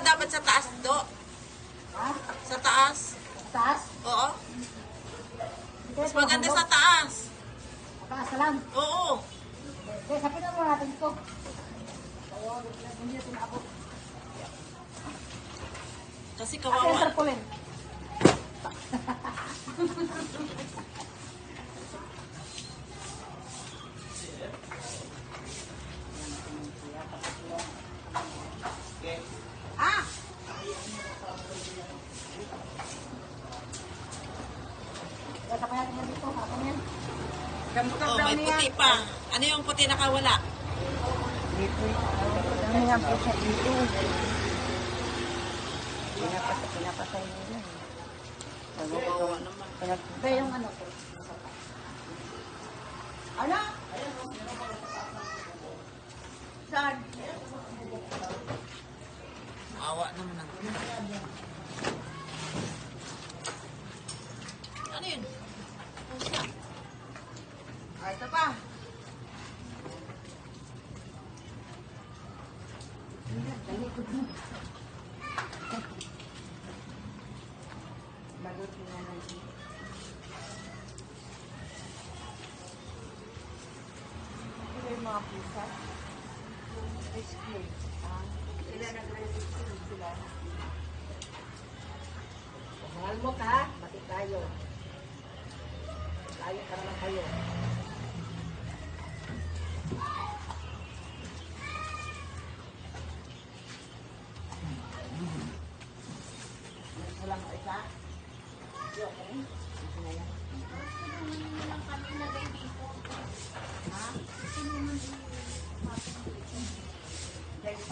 dapat sa taas, do. Ha? Sa taas. Taas? Oo. Mas Maganda sa taas. Taas na lang. Oo. Kaya sapin na mo natin ito. Hindi natin abot. Kasi kawawa. tarpaulin. Ah! Kaya sapin natin yan dito. Hapon yan. Oh, may puti pa. Ano yung puti nakawala? Dito. Ano nga po siya dito? Pinapasay, pinapasay nila. Kawawa naman. Pinagpunta yung ano ko. Ano? Saan? Kawawa naman. ang- Ano yun? Pusa. Ah, ito pa. Bagot na natin. Ito yung mga pusa. Rescue. Ah, sila. Mahal mo ka, mati tayo. Tayo Walang isa? Okay. Ito na lang kami nagay dito. Ha? Ito naman yung dito. Dahil